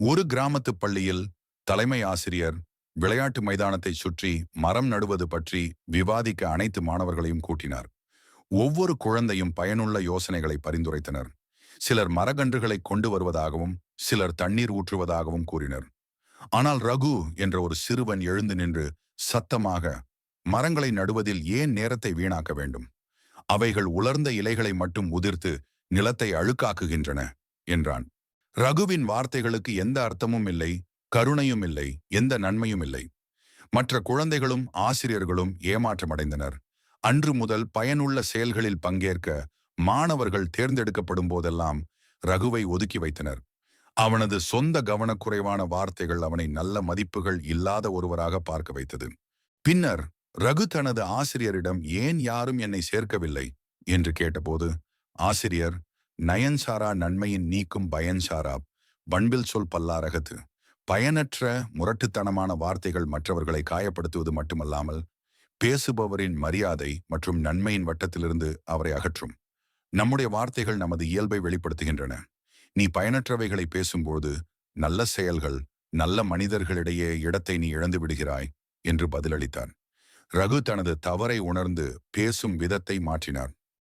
ஒரு கிராமத்து பள்ளியில் தலைமை ஆசிரியர் விளையாட்டு மைதானத்தை சுற்றி மரம் நடுவது பற்றி விவாதிக்க அனைத்து மாணவர்களையும் கூட்டினார். ஒவ்வொரு குழந்தையும் பயனுள்ள யோசனைகளை பரிந்துரைத்தனர். சிலர் மரகன்றுகளை கொண்டு வருவதாகவும் சிலர் தண்ணீர் ஊற்றுவதாகவும் கூறினர். ஆனால் ரகு என்ற ஒரு சிறுவன் எழுந்து நின்று சத்தமாக மரங்களை நடுவதில் ஏன் நேரத்தை வீணாக்க வேண்டும்? அவைகள் உலர்ந்த இலைகளை மட்டும் உதிர்த்து நிலத்தை அழுக்காக்குகின்றன என்றான். ரகுவின் வார்த்தைகளுக்கு எந்த அர்த்தமும் இல்லை கருணையும் இல்லை எந்த நன்மையும் இல்லை. மற்ற குழந்தைகளும் ஆசிரியர்களும் ஏமாற்றமடைந்தனர். அன்று முதல் பயனுள்ள செயல்களில் பங்கேற்க மாணவர்கள் தேர்ந்தெடுக்கப்படும் போதெல்லாம் ரகுவை ஒதுக்கி வைத்தனர். அவனது சொந்த கவனக்குறைவான வார்த்தைகள் அவனை நல்ல மதிப்புகள் இல்லாத ஒருவராக பார்க்க வைத்தது. பின்னர் ரகு தனது ஆசிரியரிடம் ஏன் யாரும் என்னை சேர்க்கவில்லை? என்று கேட்டபோது ஆசிரியர் நயன்சாரா நன்மையின் நீக்கும் பயன்சாரா? பண்பில் சொல் பல்லாரகத்து. பயனற்ற முரட்டுத்தனமான வார்த்தைகள் மற்றவர்களை காயப்படுத்துவது மட்டுமல்லாமல் பேசுபவரின் மரியாதை மற்றும் நன்மையின் வட்டத்திலிருந்து அவரை அகற்றும். நம்முடைய வார்த்தைகள் நமது இயல்பை வெளிப்படுத்துகின்றன. நீ பயனற்றவைகளை பேசும்போது நல்ல செயல்கள் நல்ல மனிதர்களிடையே இடத்தை நீ இழந்து விடுகிறாய் என்று பதிலளித்தான். ரகு தனது தவறை உணர்ந்து பேசும் விதத்தை மாற்றினார்.